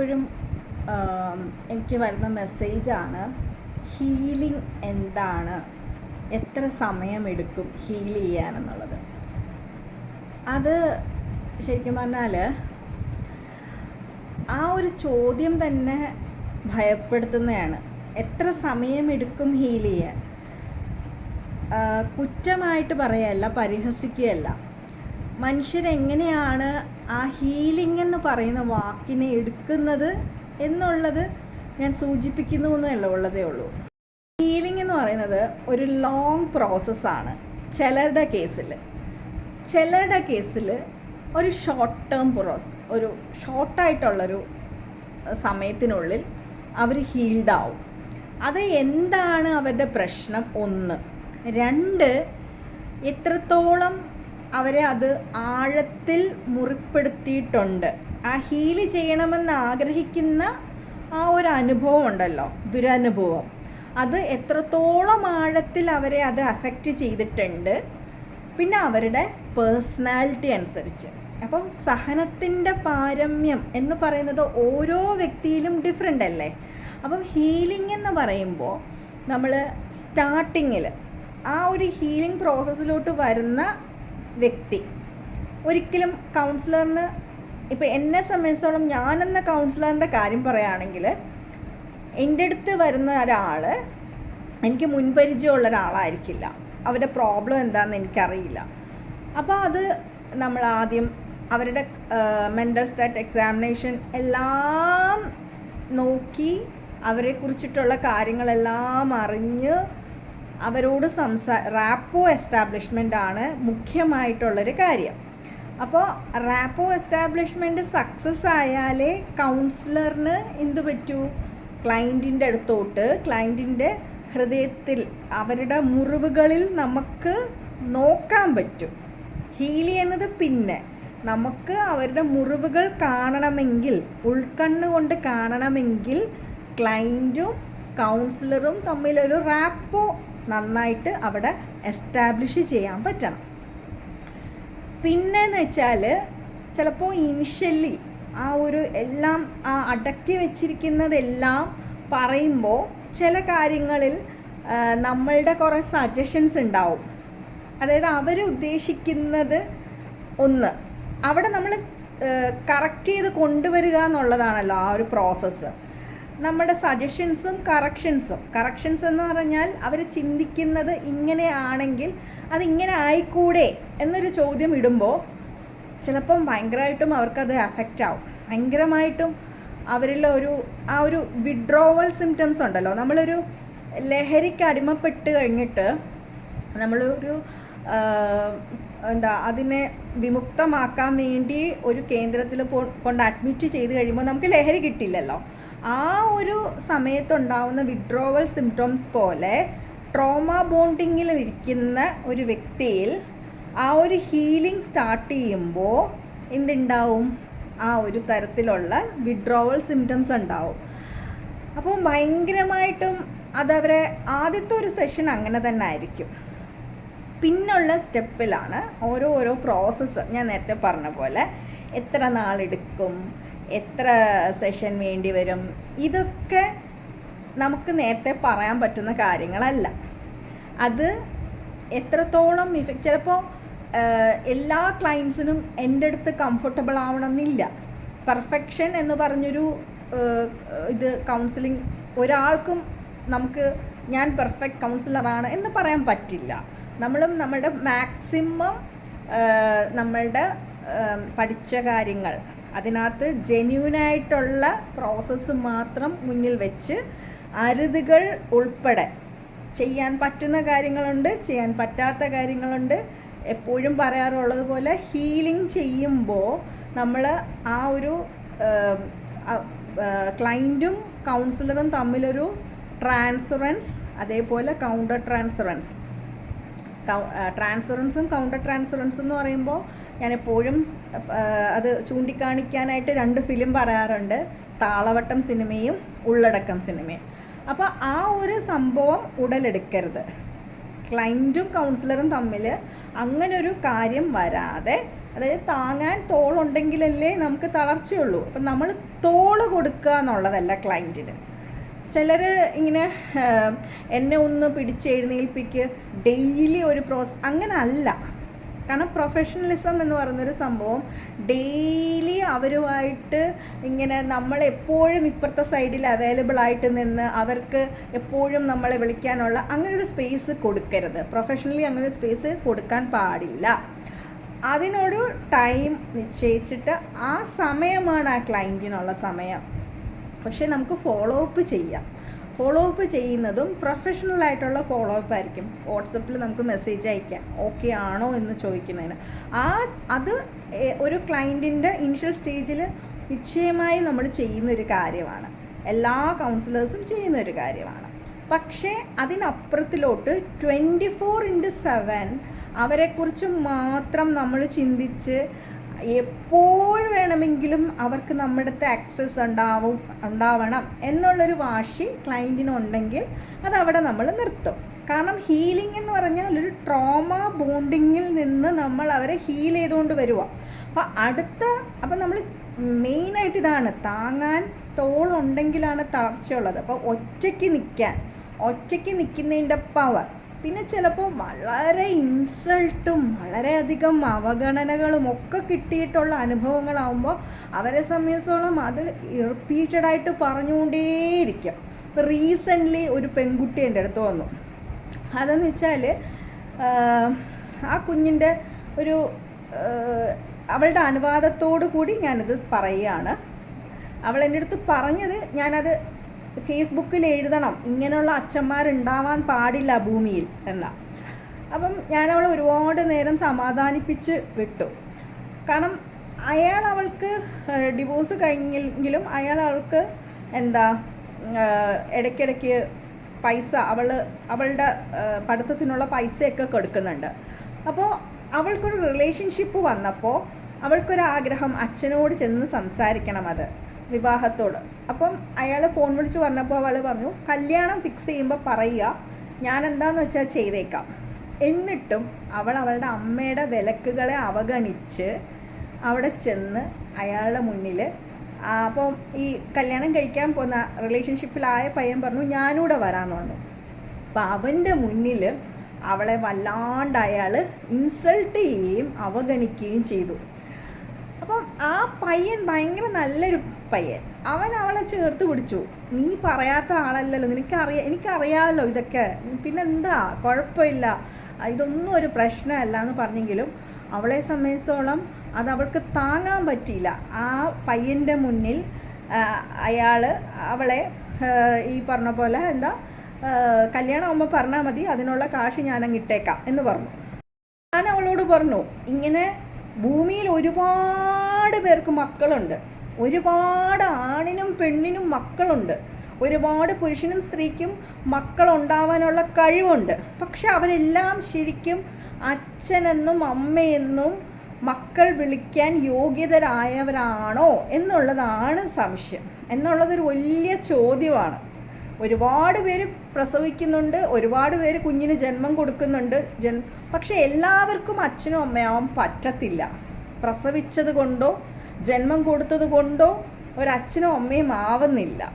പലപ്പോഴും എനിക്ക് വരുന്ന മെസ്സേജാണ് ഹീലിംഗ് എന്താണ്? എത്ര സമയമെടുക്കും ഹീൽ ചെയ്യാനെന്നുള്ളത്? അത് ശരിക്കും പറഞ്ഞാൽ ആ ഒരു ചോദ്യം തന്നെ ഭയപ്പെടുത്തുന്നതാണ്. എത്ര സമയമെടുക്കും ഹീൽ ചെയ്യാൻ? കുറ്റമായിട്ട് പറയല്ല പരിഹസിക്കുകയല്ല. മനുഷ്യരെങ്ങനെയാണ് ആ ഹീലിംഗ് എന്ന് പറയുന്ന വാക്കിനെ എടുക്കുന്നത് എന്നുള്ളത് ഞാൻ സൂചിപ്പിക്കുന്നു എന്നല്ല ഉള്ളതേ ഉള്ളൂ. ഹീലിംഗ് എന്ന് പറയുന്നത് ഒരു ലോങ് പ്രോസസ്സാണ് ചിലരുടെ കേസിൽ ചിലരുടെ കേസിൽ ഒരു ഷോർട്ട് ടേം പ്രോ ഒരു ഷോർട്ടായിട്ടുള്ളൊരു സമയത്തിനുള്ളിൽ അവർ ഹീൽഡ് ആവും. അത് എന്താണ് അവരുടെ പ്രശ്നം? ഒന്ന്. രണ്ട് എത്രത്തോളം അവരെ അത് ആഴത്തിൽ മുറിപ്പെടുത്തിയിട്ടുണ്ട്. ആ ഹീൽ ചെയ്യണമെന്ന് ആഗ്രഹിക്കുന്ന ആ ഒരു അനുഭവം ഉണ്ടല്ലോ ദുരനുഭവം. അത് എത്രത്തോളം ആഴത്തിൽ അവരെ അത് അഫക്റ്റ് ചെയ്തിട്ടുണ്ട്. പിന്നെ അവരുടെ പേഴ്സണാലിറ്റി അനുസരിച്ച്. അപ്പോൾ സഹനത്തിന്റെ പാരമ്യം എന്ന് പറയുന്നത് ഓരോ വ്യക്തിയിലും ഡിഫറെന്റ് അല്ലേ? അപ്പം ഹീലിംഗ് എന്ന് പറയുമ്പോൾ നമ്മൾ സ്റ്റാർട്ടിങ്ങിൽ ആ ഒരു ഹീലിംഗ് പ്രോസസ്സിലോട്ട് വരുന്ന വ്യക്തി. ഒരിക്കലും കൗൺസിലറിന് ഇപ്പോൾ എന്നെ സംബന്ധിച്ചോളം ഞാനെന്ന കൗൺസിലറിന്റെ കാര്യം പറയുകയാണെങ്കിൽ എന്റെ അടുത്ത് വരുന്ന ഒരാൾ എനിക്ക് മുൻപരിചയമുള്ള ഒരാളായിരിക്കില്ല. അവരുടെ പ്രോബ്ലം എന്താണെന്ന് എനിക്കറിയില്ല. അപ്പോൾ അത് നമ്മൾ ആദ്യം അവരുടെ മെന്റൽ സ്റ്റാറ്റ് എക്സാമിനേഷൻ എല്ലാം നോക്കി അവരെ കുറിച്ചിട്ടുള്ള കാര്യങ്ങളെല്ലാം അറിഞ്ഞ് അവരോട് സംസാ റാപ്പോ എസ്റ്റാബ്ലിഷ്മെന്റ് ആണ് മുഖ്യമായിട്ടുള്ളൊരു കാര്യം. അപ്പോൾ റാപ്പോ എസ്റ്റാബ്ലിഷ്മെന്റ് സക്സസ് ആയാലേ കൗൺസിലറിന് എന്ത് പറ്റൂ? ക്ലയന്റിന്റെ അടുത്തോട്ട് ക്ലയന്റിന്റെ ഹൃദയത്തിൽ അവരുടെ മുറിവുകളിൽ നമുക്ക് നോക്കാൻ പറ്റും. ഹീലി എന്നത് പിന്നെ നമുക്ക് അവരുടെ മുറിവുകൾ കാണണമെങ്കിൽ ഉൾക്കണ്ണ് കൊണ്ട് കാണണമെങ്കിൽ ക്ലയന്റും കൗൺസിലറും തമ്മിലൊരു റാപ്പോ നന്നായിട്ട് അവിടെ എസ്റ്റാബ്ലിഷ് ചെയ്യാൻ പറ്റണം. പിന്നെന്ന് വെച്ചാൽ ചിലപ്പോൾ ഇനിഷ്യലി ആ ഒരു എല്ലാം ആ അടക്കി വെച്ചിരിക്കുന്നതെല്ലാം പറയുമ്പോൾ ചില കാര്യങ്ങളിൽ നമ്മളുടെ കുറേ സജഷൻസ് ഉണ്ടാവും. അതായത് അവർ ഉദ്ദേശിക്കുന്നത് ഒന്ന് അവിടെ നമ്മൾ കറക്റ്റ് ചെയ്ത് കൊണ്ടുവരിക എന്നുള്ളതാണല്ലോ ആ ഒരു പ്രോസസ്സ് നമ്മുടെ സജഷൻസും കറക്ഷൻസും കറക്ഷൻസ് എന്ന് പറഞ്ഞാൽ അവർ ചിന്തിക്കുന്നത് ഇങ്ങനെ ഇങ്ങനെയാണെങ്കിൽ അതിങ്ങനെ ആയിക്കൂടെ എന്നൊരു ചോദ്യം ഇടുമ്പോൾ ചിലപ്പം ഭയങ്കരമായിട്ടും അവർക്കത് അഫക്റ്റ് ആവും. ഭയങ്കരമായിട്ടും അവരിൽ ഒരു ആ ഒരു വിഡ്രോവൽ സിംറ്റംസ് ഉണ്ടല്ലോ. നമ്മളൊരു ലഹരിക്ക് അടിമപ്പെട്ട് കഴിഞ്ഞിട്ട് നമ്മളൊരു എന്താ അതിനെ വിമുക്തമാക്കാൻ വേണ്ടി ഒരു കേന്ദ്രത്തിൽ കൊണ്ട് അഡ്മിറ്റ് ചെയ്ത് കഴിയുമ്പോൾ നമുക്ക് ലഹരി കിട്ടില്ലല്ലോ. ആ ഒരു സമയത്തുണ്ടാവുന്ന വിഡ്രോവൽ സിംറ്റംസ് പോലെ ട്രോമ ബോണ്ടിങ്ങിൽ ഇരിക്കുന്ന ഒരു വ്യക്തിയിൽ ആ ഒരു ഹീലിംഗ് സ്റ്റാർട്ട് ചെയ്യുമ്പോൾ എന്തുണ്ടാവും? ആ ഒരു തരത്തിലുള്ള വിഡ്രോവൽ സിംറ്റംസ് ഉണ്ടാവും. അപ്പോൾ ഭയങ്കരമായിട്ടും അതവരെ ആദ്യത്തെ ഒരു സെഷൻ അങ്ങനെ തന്നെ ആയിരിക്കും. പിന്നുള്ള സ്റ്റെപ്പിലാണ് ഓരോ ഓരോ പ്രോസസ്സ് ഞാൻ നേരത്തെ പറഞ്ഞ പോലെ എത്ര നാളെടുക്കും? എത്ര സെഷൻ വേണ്ടി വരും? ഇതൊക്കെ നമുക്ക് നേരത്തെ പറയാൻ പറ്റുന്ന കാര്യങ്ങളല്ല. അത് എത്രത്തോളം ഇഫക്റ്റ് ചിലപ്പോൾ എല്ലാ ക്ലയൻസിനും എന്റെ അടുത്ത് കംഫർട്ടബിൾ ആവണമെന്നില്ല. പെർഫെക്ഷൻ എന്ന് പറഞ്ഞൊരു ഇത് കൗൺസിലിംഗ് ഒരാൾക്കും നമുക്ക് ഞാൻ പെർഫെക്റ്റ് കൗൺസിലറാണ് എന്ന് പറയാൻ പറ്റില്ല. നമ്മളും നമ്മളുടെ മാക്സിമം നമ്മളുടെ പഠിച്ച കാര്യങ്ങൾ. അതിനകത്ത് ജെന്യൂനായിട്ടുള്ള പ്രോസസ്സ് മാത്രം മുന്നിൽ വെച്ച് അരുതുകൾ ഉൾപ്പെടെ ചെയ്യാൻ പറ്റുന്ന കാര്യങ്ങളുണ്ട് ചെയ്യാൻ പറ്റാത്ത കാര്യങ്ങളുണ്ട്. എപ്പോഴും പറയാറുള്ളത് പോലെ ഹീലിംഗ് ചെയ്യുമ്പോൾ നമ്മൾ ആ ഒരു ക്ലൈന്റും കൗൺസിലറും തമ്മിലൊരു ട്രാൻസ്ഫറൻസ് അതേപോലെ കൗണ്ടർ ട്രാൻസ്ഫറൻസ് ട്രാൻസ്ഫറൻസും കൗണ്ടർ ട്രാൻസ്ഫറൻസും എന്ന് പറയുമ്പോൾ ഞാൻ എപ്പോഴും അത് ചൂണ്ടിക്കാണിക്കാനായിട്ട് രണ്ട് ഫിലിം പറയാറുണ്ട്. താളവട്ടം സിനിമയും ഉള്ളടക്കം സിനിമയും. അപ്പോൾ ആ ഒരു സംഭവം ഉടലെടുക്കരുത്. ക്ലൈന്റും കൗൺസിലറും തമ്മിൽ അങ്ങനൊരു കാര്യം വരാതെ അതായത് താങ്ങാൻ തോളുണ്ടെങ്കിലല്ലേ നമുക്ക് തളർച്ചയുള്ളൂ. അപ്പം നമ്മൾ തോൾ കൊടുക്കുക എന്നുള്ളതല്ല ക്ലൈന്റിന് ചിലർ ഇങ്ങനെ എന്നെ ഒന്ന് പിടിച്ചെഴുന്നേൽപ്പിക്ക് ഡെയിലി ഒരു പ്രോസസ് അങ്ങനെ അല്ല കാരണം പ്രൊഫഷണലിസം എന്ന് പറയുന്നൊരു സംഭവം ഡെയിലി അവരുമായിട്ട് ഇങ്ങനെ നമ്മൾ എപ്പോഴും ഇപ്പുറത്തെ സൈഡിൽ അവൈലബിൾ ആയിട്ട് നിന്ന് അവർക്ക് എപ്പോഴും നമ്മളെ വിളിക്കാനുള്ള അങ്ങനെ ഒരു സ്പേസ് കൊടുക്കരുത്. പ്രൊഫഷണലി അങ്ങനെ ഒരു സ്പേസ് കൊടുക്കാൻ പാടില്ല. അതിനൊരു ടൈം നിശ്ചയിച്ചിട്ട് ആ സമയമാണ് ആ ക്ലയന്റിനുള്ള സമയം. പക്ഷേ നമുക്ക് ഫോളോ അപ്പ് ചെയ്യാം. ഫോളോ അപ്പ് ചെയ്യുന്നതും പ്രൊഫഷണൽ ആയിട്ടുള്ള ഫോളോ അപ്പ് ആയിരിക്കും. വാട്സപ്പിൽ നമുക്ക് മെസ്സേജ് അയക്കാം. ഓക്കെ ആണോ എന്ന് ചോദിക്കുന്നതിന്. ആ അത് ഒരു ക്ലയന്റിന്റെ ഇനിഷ്യൽ സ്റ്റേജിൽ നിശ്ചയമായി നമ്മൾ ചെയ്യുന്ന ഒരു കാര്യമാണ്. എല്ലാ കൗൺസിലേഴ്സും ചെയ്യുന്ന ഒരു കാര്യമാണ്. പക്ഷേ അതിനപ്പുറത്തിലോട്ട് ട്വന്റി ഫോർ ഇന്റു സെവൻ അവരെക്കുറിച്ച് മാത്രം നമ്മൾ ചിന്തിച്ച് എപ്പോൾ വേണമെങ്കിലും അവർക്ക് നമ്മുടെ അടുത്ത് ആക്സസ് ഉണ്ടാവും ഉണ്ടാവണം എന്നുള്ളൊരു വാശി ക്ലയന്റിനുണ്ടെങ്കിൽ അതവിടെ നമ്മൾ നിർത്തും. കാരണം ഹീലിംഗ് എന്ന് പറഞ്ഞാൽ ഒരു ട്രോമ ബോണ്ടിങ്ങിൽ നിന്ന് നമ്മൾ അവരെ ഹീൽ ചെയ്തുകൊണ്ട് വരുക അപ്പോൾ അടുത്ത അപ്പം നമ്മൾ മെയിനായിട്ട് ഇതാണ് താങ്ങാൻ തോളുണ്ടെങ്കിലാണ് തളർച്ചയുള്ളത്. അപ്പോൾ ഒറ്റയ്ക്ക് നിൽക്കാൻ ഒറ്റയ്ക്ക് നിൽക്കുന്നതിന്റെ പവർ പിന്നെ ചിലപ്പോൾ വളരെ ഇൻസൾട്ടും വളരെയധികം അവഗണനകളും ഒക്കെ കിട്ടിയിട്ടുള്ള അനുഭവങ്ങളാവുമ്പോൾ അവരെ സംബന്ധിച്ചോളം അത് റിപ്പീറ്റഡായിട്ട് പറഞ്ഞുകൊണ്ടേയിരിക്കും. റീസെന്റ്ലി ഒരു പെൺകുട്ടി എന്റെ അടുത്ത് വന്നു. അതെന്ന് വെച്ചാൽ ആ കുഞ്ഞിന്റെ ഒരു അവളുടെ അനുവാദത്തോടു കൂടി ഞാനിത് പറയുകയാണ്. അവൾ എന്റെ അടുത്ത് പറഞ്ഞത് ഞാനത് ഫേസ്ബുക്കിൽ എഴുതണം. ഇങ്ങനെയുള്ള അച്ഛന്മാരുണ്ടാവാൻ പാടില്ല ഭൂമിയിൽ എന്ന. അപ്പം ഞാൻ അവളെ ഒരുപാട് നേരം സമാധാനിപ്പിച്ച് വിട്ടു. കാരണം അയാൾ അവൾക്ക് ഡിവോഴ്സ് കഴിഞ്ഞെങ്കിലും അയാൾ അവൾക്ക് എന്താ ഇടയ്ക്കിടയ്ക്ക് പൈസ അവൾ അവളുടെ പഠിത്തത്തിനുള്ള പൈസയൊക്കെ കൊടുക്കുന്നുണ്ട്. അപ്പോൾ അവൾക്കൊരു റിലേഷൻഷിപ്പ് വന്നപ്പോൾ അവൾക്കൊരാഗ്രഹം അച്ഛനോട് ചെന്ന് സംസാരിക്കണം അത്. വിവാഹത്തോട്. അപ്പം അയാൾ ഫോൺ വിളിച്ച് പറഞ്ഞപ്പോൾ അവൾ പറഞ്ഞു കല്യാണം ഫിക്സ് ചെയ്യുമ്പോൾ പറയുക. ഞാൻ എന്താന്ന് വെച്ചാൽ ചെയ്തേക്കാം. എന്നിട്ടും അവൾ അവളുടെ അമ്മയുടെ വിലക്കുകളെ അവഗണിച്ച് അവിടെ ചെന്ന് അയാളുടെ മുന്നിൽ അപ്പം ഈ കല്യാണം കഴിക്കാൻ പോകുന്ന റിലേഷൻഷിപ്പിലായ പയ്യൻ പറഞ്ഞു ഞാനൂടെ വരാമെന്ന് പറഞ്ഞു. അപ്പം അവന്റെ മുന്നിൽ അവളെ വല്ലാണ്ട് അയാൾ ഇൻസൾട്ട് ചെയ്യുകയും അവഗണിക്കുകയും ചെയ്തു. അപ്പം ആ പയ്യൻ ഭയങ്കര നല്ലൊരു പയ്യൻ. അവൻ അവളെ ചേർത്ത് പിടിച്ചു. നീ പറയാത്ത ആളല്ലല്ലോ. നിനക്കറിയാം എനിക്കറിയാമല്ലോ ഇതൊക്കെ. പിന്നെന്താ? കുഴപ്പമില്ല. ഇതൊന്നും ഒരു പ്രശ്നമല്ല എന്ന് പറഞ്ഞെങ്കിലും അവളെ സംബന്ധിച്ചോളം അത് അവൾക്ക് താങ്ങാൻ പറ്റിയില്ല. ആ പയ്യന്റെ മുന്നിൽ അയാൾ അവളെ ഈ പറഞ്ഞ പോലെ എന്താ കല്യാണമാകുമ്പോൾ പറഞ്ഞാൽ മതി. അതിനുള്ള കാശ് ഞാനങ്ങ് ഇട്ടേക്കാം എന്ന് പറഞ്ഞു. ഞാൻ അവളോട് പറഞ്ഞു ഇങ്ങനെ ഭൂമിയിൽ ഒരുപാട് പേർക്ക് മക്കളുണ്ട്. ഒരുപാട് ആണിനും പെണ്ണിനും മക്കളുണ്ട്. ഒരുപാട് പുരുഷനും സ്ത്രീക്കും മക്കളുണ്ടാവാനുള്ള കഴിവുണ്ട്. പക്ഷെ അവരെല്ലാം ശരിക്കും അച്ഛനെന്നും അമ്മയെന്നും മക്കൾ വിളിക്കാൻ യോഗ്യതരായവരാണോ എന്നുള്ളതാണ് സംശയം. എന്നുള്ളതൊരു വലിയ ചോദ്യമാണ്. ഒരുപാട് പേര് പ്രസവിക്കുന്നുണ്ട് ഒരുപാട് പേര് കുഞ്ഞിന് ജന്മം കൊടുക്കുന്നുണ്ട്. ജൻ പക്ഷെ എല്ലാവർക്കും അച്ഛനും അമ്മയാവാൻ പറ്റത്തില്ല. പ്രസവിച്ചത് കൊണ്ടോ ജന്മം കൊടുത്തത് കൊണ്ടോ ഒരച്ഛനും അമ്മയും ആവുന്നില്ല.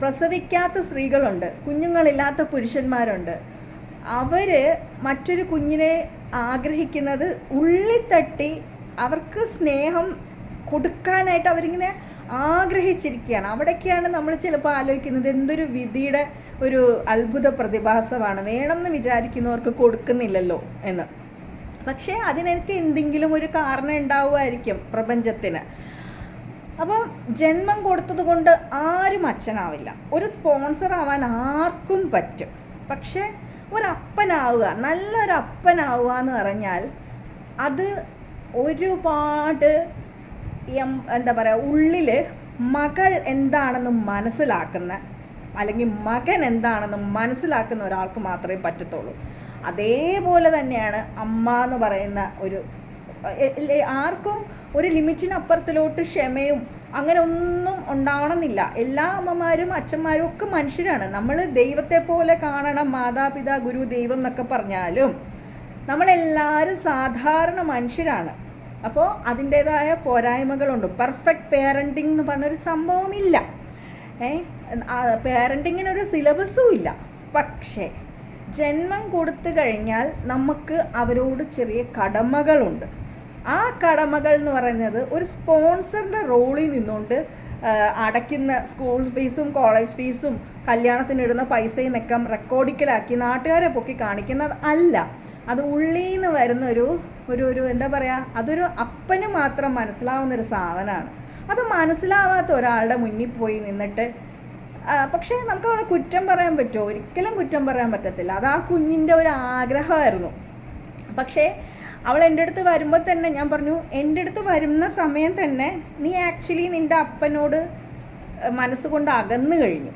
പ്രസവിക്കാത്ത സ്ത്രീകളുണ്ട് കുഞ്ഞുങ്ങളില്ലാത്ത പുരുഷന്മാരുണ്ട്. അവർ മറ്റൊരു കുഞ്ഞിനെ ആഗ്രഹിക്കുന്നത് ഉള്ളിത്തട്ടി അവർക്ക് സ്നേഹം കൊടുക്കാനായിട്ട് അവരിങ്ങനെ ആഗ്രഹിച്ചിരിക്കുകയാണ്. അവിടേക്കാണ് നമ്മൾ ചിലപ്പോൾ ആലോചിക്കുന്നത് എന്തൊരു വിധിയുടെ ഒരു അത്ഭുത പ്രതിഭാസമാണ്. വേണമെന്ന് വിചാരിക്കുന്നവർക്ക് കൊടുക്കുന്നില്ലല്ലോ എന്ന്. പക്ഷേ അതിനൊക്കെ എന്തെങ്കിലും ഒരു കാരണം ഉണ്ടാവുമായിരിക്കും പ്രപഞ്ചത്തിന്. അപ്പം ജന്മം കൊടുത്തത് കൊണ്ട് ആരും അച്ഛനാവില്ല. ഒരു സ്പോൺസർ ആവാൻ ആർക്കും പറ്റും. പക്ഷേ ഒരപ്പനാവുക നല്ലൊരപ്പനാവുക എന്ന് പറഞ്ഞാൽ അത് ഒരുപാട് എം- എന്താ പറയുക ഉള്ളിൽ മകൾ എന്താണെന്ന് മനസ്സിലാക്കുന്ന അല്ലെങ്കിൽ മകൻ എന്താണെന്ന് മനസ്സിലാക്കുന്ന ഒരാൾക്ക് മാത്രമേ പറ്റത്തുള്ളൂ. അതേപോലെ തന്നെയാണ് അമ്മ എന്ന് പറയുന്ന ഒരു ആർക്കും ഒരു ലിമിറ്റിനപ്പുറത്തിലോട്ട് ക്ഷമയും അങ്ങനെ ഒന്നും ഉണ്ടാവണമെന്നില്ല. എല്ലാ അമ്മമാരും അച്ഛന്മാരും ഒക്കെ മനുഷ്യരാണ്. നമ്മൾ ദൈവത്തെ പോലെ കാണണം മാതാപിതാ ഗുരു ദൈവം എന്നൊക്കെ പറഞ്ഞാലും നമ്മളെല്ലാവരും സാധാരണ മനുഷ്യരാണ്. അപ്പോൾ അതിന്റേതായ പോരായ്മകളുണ്ട്. പെർഫെക്റ്റ് പേരന്റിംഗ് എന്ന് പറഞ്ഞൊരു സംഭവമില്ല. ഏ പേരന്റിങ്ങിനൊരു സിലബസും ഇല്ല. പക്ഷേ ജന്മം കൊടുത്തു കഴിഞ്ഞാൽ നമുക്ക് അവരോട് ചെറിയ കടമകളുണ്ട്. ആ കടമകൾ എന്ന് പറയുന്നത് ഒരു സ്പോൺസറിന്റെ റോളിൽ നിന്നുകൊണ്ട് അടയ്ക്കുന്ന സ്കൂൾ ഫീസും കോളേജ് ഫീസും കല്യാണത്തിനിടുന്ന പൈസയും ഒക്കെ റെക്കോർഡിക്കലാക്കി നാട്ടുകാരെ പൊക്കി കാണിക്കുന്നത് അല്ല. അത് ഉള്ളിൽ നിന്ന് വരുന്ന ഒരു ഒരു എന്താ പറയുക അതൊരു അപ്പന് മാത്രം മനസ്സിലാവുന്ന ഒരു സാധനമാണ് അത് മനസ്സിലാവാത്ത ഒരാളുടെ മുന്നിൽ പോയി നിന്നിട്ട് പക്ഷേ നമുക്ക് അവളെ കുറ്റം പറയാൻ പറ്റുമോ? ഒരിക്കലും കുറ്റം പറയാൻ പറ്റത്തില്ല. അത് ആ കുഞ്ഞിന്റെ ഒരു ആഗ്രഹമായിരുന്നു. പക്ഷേ അവൾ എന്റെ അടുത്ത് വരുമ്പോൾ തന്നെ ഞാൻ പറഞ്ഞു എന്റെ അടുത്ത് വരുന്ന സമയം തന്നെ നീ ആക്ച്വലി നിന്റെ അപ്പനോട് മനസ്സുകൊണ്ട് അകന്നു കഴിഞ്ഞു.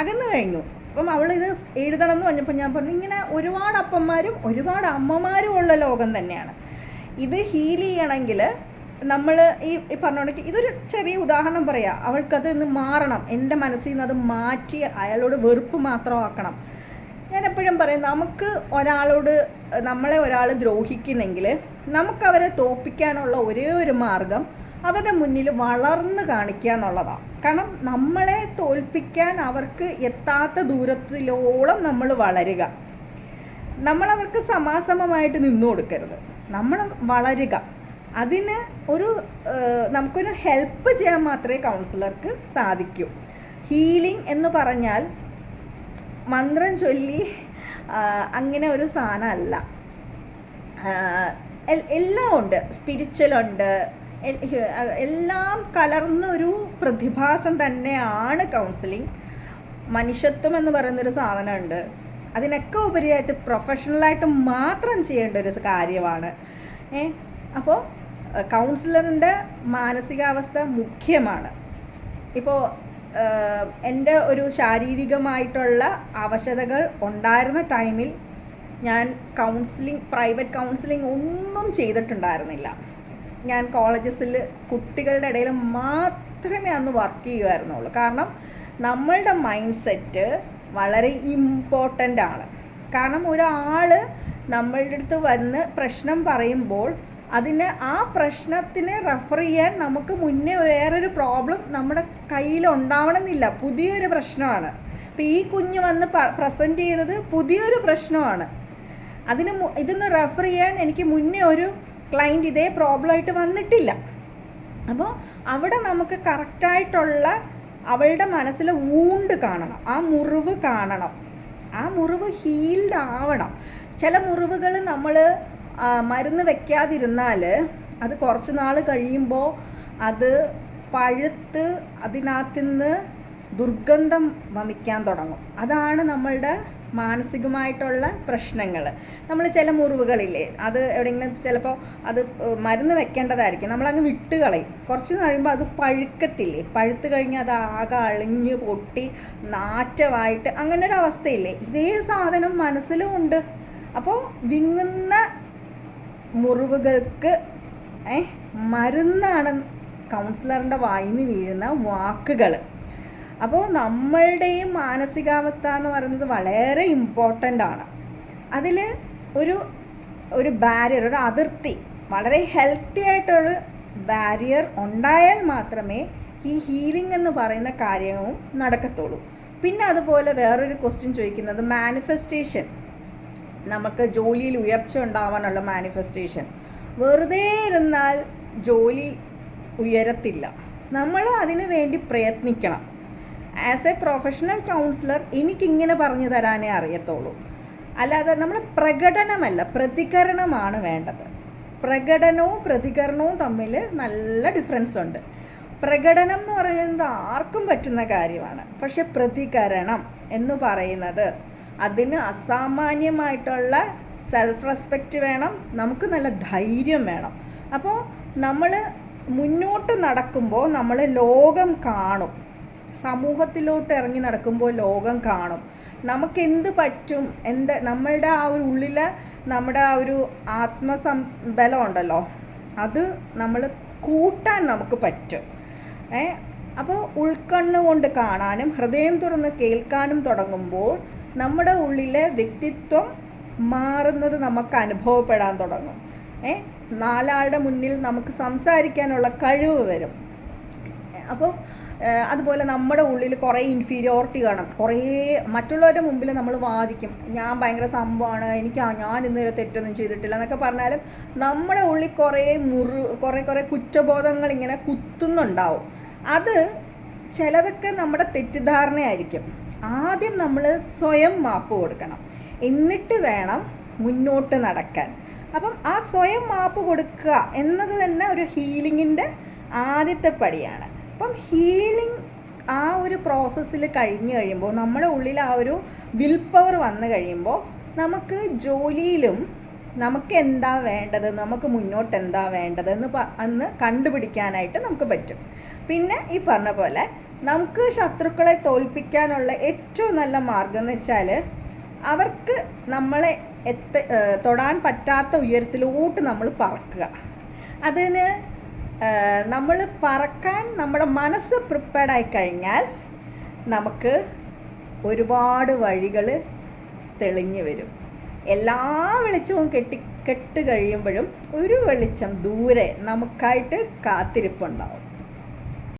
അകന്നു കഴിഞ്ഞു. അപ്പം അവൾ ഇത് എഴുതണം എന്ന് പറഞ്ഞപ്പോൾ ഞാൻ പറഞ്ഞു ഇങ്ങനെ ഒരുപാട് അപ്പന്മാരും ഒരുപാട് അമ്മമാരും ഉള്ള ലോകം തന്നെയാണ്. ഇത് ഹീൽ ചെയ്യണമെങ്കിൽ നമ്മൾ ഈ ഈ പറഞ്ഞോണ്ടെങ്കിൽ ഇതൊരു ചെറിയ ഉദാഹരണം പറയാം. അവൾക്കത് ഇന്ന് മാറണം. എന്റെ മനസ്സിൽ നിന്ന് അത് മാറ്റി അയാളോട് വെറുപ്പ് മാത്രമാക്കണം. ഞാൻ എപ്പോഴും പറയും നമുക്ക് ഒരാളോട് നമ്മളെ ഒരാൾ ദ്രോഹിക്കുന്നെങ്കിൽ നമുക്കവരെ തോൽപ്പിക്കാനുള്ള ഒരേ ഒരു മാർഗം അവരുടെ മുന്നിൽ വളർന്ന് കാണിക്കുക എന്നുള്ളതാണ് കാരണം നമ്മളെ തോൽപ്പിക്കാൻ അവർക്ക് എത്താത്ത ദൂരത്തിലോളം നമ്മൾ വളരുക. നമ്മളവർക്ക് സമാസമമായിട്ട് നിന്നു കൊടുക്കരുത്. നമ്മൾ വളരുക. അതിന് ഒരു നമുക്കൊരു ഹെൽപ്പ് ചെയ്യാൻ മാത്രമേ കൗൺസിലർക്ക് സാധിക്കൂ. ഹീലിംഗ് എന്ന് പറഞ്ഞാൽ മന്ത്രം ചൊല്ലി അങ്ങനെ ഒരു സാധനമല്ല എല്ലാം ഉണ്ട്. സ്പിരിച്വൽ ഉണ്ട്. എല്ലാം കലർന്നൊരു പ്രതിഭാസം തന്നെയാണ് കൗൺസിലിംഗ് മനുഷ്യത്വം എന്ന് പറയുന്നൊരു സാധനമുണ്ട്. അതിനൊക്കെ ഉപരിയായിട്ട് പ്രൊഫഷണലായിട്ട് മാത്രം ചെയ്യേണ്ട ഒരു കാര്യമാണ്. ഏ അപ്പോൾ കൗൺസിലറിന്റെ മാനസികാവസ്ഥ മുഖ്യമാണ്. ഇപ്പോൾ എന്റെ ഒരു ശാരീരികമായിട്ടുള്ള അവശതകൾ ഉണ്ടായിരുന്ന ടൈമിൽ ഞാൻ കൗൺസിലിംഗ് പ്രൈവറ്റ് കൗൺസിലിംഗ് ഒന്നും ചെയ്തിട്ടുണ്ടായിരുന്നില്ല. ഞാൻ കോളേജസിൽ കുട്ടികളുടെ ഇടയിൽ മാത്രമേ അന്ന് വർക്ക് ചെയ്യുമായിരുന്നുള്ളൂ കാരണം നമ്മളുടെ മൈൻഡ് സെറ്റ് വളരെ ഇമ്പോർട്ടന്റ് ആണ്. കാരണം ഒരാൾ നമ്മളുടെ അടുത്ത് വന്ന് പ്രശ്നം പറയുമ്പോൾ അതിന് ആ പ്രശ്നത്തിനെ റെഫർ ചെയ്യാൻ നമുക്ക് മുന്നേ വേറൊരു പ്രോബ്ലം നമ്മുടെ കയ്യിൽ ഉണ്ടാവണമെന്നില്ല. പുതിയൊരു പ്രശ്നമാണ്. അപ്പോൾ ഈ കുഞ്ഞ് വന്ന് പ്രസന്റ് ചെയ്തത് പുതിയൊരു പ്രശ്നമാണ്. അതിന് ഇതൊന്ന് റെഫർ ചെയ്യാൻ എനിക്ക് മുന്നേ ഒരു ക്ലയന്റ് ഇതേ പ്രോബ്ലമായിട്ട് വന്നിട്ടില്ല. അപ്പോൾ അവിടെ നമുക്ക് കറക്റ്റായിട്ടുള്ള അവളുടെ മനസ്സിൽ ഊണ്ട് കാണണം. ആ മുറിവ് കാണണം. ആ മുറിവ് ഹീൽഡ് ആവണം. ചില മുറിവുകൾ നമ്മൾ മരുന്ന് വെക്കാതിരുന്നാൽ അത് കുറച്ച് നാൾ കഴിയുമ്പോൾ അത് പഴുത്ത് അതിനകത്തുനിന്ന് ദുർഗന്ധം വമിക്കാൻ തുടങ്ങും. അതാണ് നമ്മളുടെ മാനസികമായിട്ടുള്ള പ്രശ്നങ്ങൾ. നമ്മൾ ചില മുറിവുകളില്ലേ അത് എവിടെയെങ്കിലും ചിലപ്പോൾ അത് മരുന്ന് വെക്കേണ്ടതായിരിക്കും. നമ്മളങ്ങ് വിട്ട് കളയും. കുറച്ച് കഴിയുമ്പോൾ അത് പഴുക്കത്തില്ലേ? പഴുത്ത് കഴിഞ്ഞാൽ അത് ആകെ അളിഞ്ഞ് പൊട്ടി നാറ്റമായിട്ട് അങ്ങനെ ഒരു അവസ്ഥയില്ലേ? ഇതേ സാധനം മനസ്സിലും ഉണ്ട്. അപ്പോൾ വിങ്ങുന്ന മുറിവുകൾക്ക് മരുന്നാണ് കൗൺസിലറിന്റെ വായിന്ന് വീഴുന്ന വാക്കുകൾ. അപ്പോൾ നമ്മളുടെയും മാനസികാവസ്ഥ എന്ന് പറയുന്നത് വളരെ ഇമ്പോർട്ടന്റ് ആണ്. അതിൽ ഒരു ഒരു ബാരിയർ ഒരു അതിർത്തി വളരെ ഹെൽത്തി ആയിട്ടൊരു ബാരിയർ ഉണ്ടായാൽ മാത്രമേ ഈ ഹീലിംഗ് എന്ന് പറയുന്ന കാര്യവും നടക്കത്തുള്ളൂ. പിന്നെ അതുപോലെ വേറൊരു ക്വസ്റ്റ്യൻ ചോദിക്കുന്നത് മാനിഫെസ്റ്റേഷൻ നമുക്ക് ജോലിയിൽ ഉയർച്ച ഉണ്ടാവാനുള്ള മാനിഫെസ്റ്റേഷൻ വെറുതെ ഇരുന്നാൽ ജോലി ഉയരത്തില്ല. നമ്മൾ അതിനു വേണ്ടി പ്രയത്നിക്കണം. ആസ് എ പ്രൊഫഷണൽ കൗൺസിലർ എനിക്കിങ്ങനെ പറഞ്ഞു തരാനേ അറിയത്തുള്ളൂ. അല്ലാതെ നമ്മൾ പ്രകടനമല്ല പ്രതികരണമാണ് വേണ്ടത്. പ്രകടനവും പ്രതികരണവും തമ്മിൽ നല്ല ഡിഫറൻസ് ഉണ്ട്. പ്രകടനം എന്ന് പറയുന്നത് ആർക്കും പറ്റുന്ന കാര്യമാണ്. പക്ഷെ പ്രതികരണം എന്ന് പറയുന്നത് അതിന് അസാമാന്യമായിട്ടുള്ള സെൽഫ് റെസ്പെക്റ്റ് വേണം നമുക്ക് നല്ല ധൈര്യം വേണം. അപ്പോൾ നമ്മൾ മുന്നോട്ട് നടക്കുമ്പോൾ നമ്മൾ ലോകം കാണും. സമൂഹത്തിലോട്ട് ഇറങ്ങി നടക്കുമ്പോൾ ലോകം കാണും. നമുക്ക് എന്ത് പറ്റും? എന്ത് നമ്മളുടെ ആ ഒരു ഉള്ളിൽ നമ്മുടെ ആ ഒരു ആത്മസം ഉണ്ടല്ലോ അത് നമ്മൾ കൂട്ടാൻ നമുക്ക് പറ്റും. ഏ? അപ്പോൾ ഉൾക്കണ്ണ് കൊണ്ട് കാണാനും ഹൃദയം തുറന്ന് കേൾക്കാനും തുടങ്ങുമ്പോൾ നമ്മുടെ ഉള്ളിലെ വ്യക്തിത്വം മാറുന്നത് നമുക്ക് അനുഭവപ്പെടാൻ തുടങ്ങും. ഏ? നാലാളുടെ മുന്നിൽ നമുക്ക് സംസാരിക്കാനുള്ള കഴിവ് വരും. അപ്പോൾ അതുപോലെ നമ്മുടെ ഉള്ളിൽ കുറേ ഇൻഫീരിയോറിറ്റി കാണും. കുറേ മറ്റുള്ളവരുടെ മുമ്പിൽ നമ്മൾ വാദിക്കും. ഞാൻ ഭയങ്കര സംഭവമാണ് എനിക്ക് ഞാൻ ഇന്നുവരെ തെറ്റൊന്നും ചെയ്തിട്ടില്ല എന്നൊക്കെ പറഞ്ഞാലും നമ്മുടെ ഉള്ളിൽ കുറേ മുറു കുറേ കുറേ കുറ്റബോധങ്ങൾ ഇങ്ങനെ കുത്തുന്നുണ്ടാവും. അത് ചിലതൊക്കെ നമ്മുടെ തെറ്റിദ്ധാരണയായിരിക്കും. ആദ്യം നമ്മൾ സ്വയം മാപ്പ് കൊടുക്കണം. എന്നിട്ട് വേണം മുന്നോട്ട് നടക്കാൻ. അപ്പം ആ സ്വയം മാപ്പ് കൊടുക്കുക എന്നത് തന്നെ ഒരു ഹീലിങ്ങിന്റെ ആദ്യത്തെ പടിയാണ്. അപ്പം ഹീലിംഗ് ആ ഒരു പ്രോസസ്സിൽ കഴിഞ്ഞു കഴിയുമ്പോൾ നമ്മുടെ ഉള്ളിൽ ആ ഒരു വിൽ പവർ വന്നു കഴിയുമ്പോൾ നമുക്ക് ജോലിയിലും നമുക്ക് എന്താ വേണ്ടത് നമുക്ക് മുന്നോട്ട് എന്താ വേണ്ടത് എന്ന് എന്ന് കണ്ടുപിടിക്കാനായിട്ട് നമുക്ക് പറ്റും. പിന്നെ ഈ പറഞ്ഞ പോലെ നമുക്ക് ശത്രുക്കളെ തോൽപ്പിക്കാനുള്ള ഏറ്റവും നല്ല മാർഗം എന്ന് വെച്ചാൽ അവർക്ക് നമ്മളെ എത്ത തൊടാൻ പറ്റാത്ത ഉയരത്തിലോട്ട് നമ്മൾ പറക്കുക. അതിന് നമ്മൾ പറക്കാൻ നമ്മുടെ മനസ്സ് പ്രിപ്പയർഡ് ആയി കഴിഞ്ഞാൽ നമുക്ക് ഒരുപാട് വഴികൾ തെളിഞ്ഞു വരും. എല്ലാ വെളിച്ചവും കെട്ടി കെട്ട് കഴിയുമ്പോഴും ഒരു വെളിച്ചം ദൂരെ നമുക്കായിട്ട് കാത്തിരിപ്പുണ്ടാവും.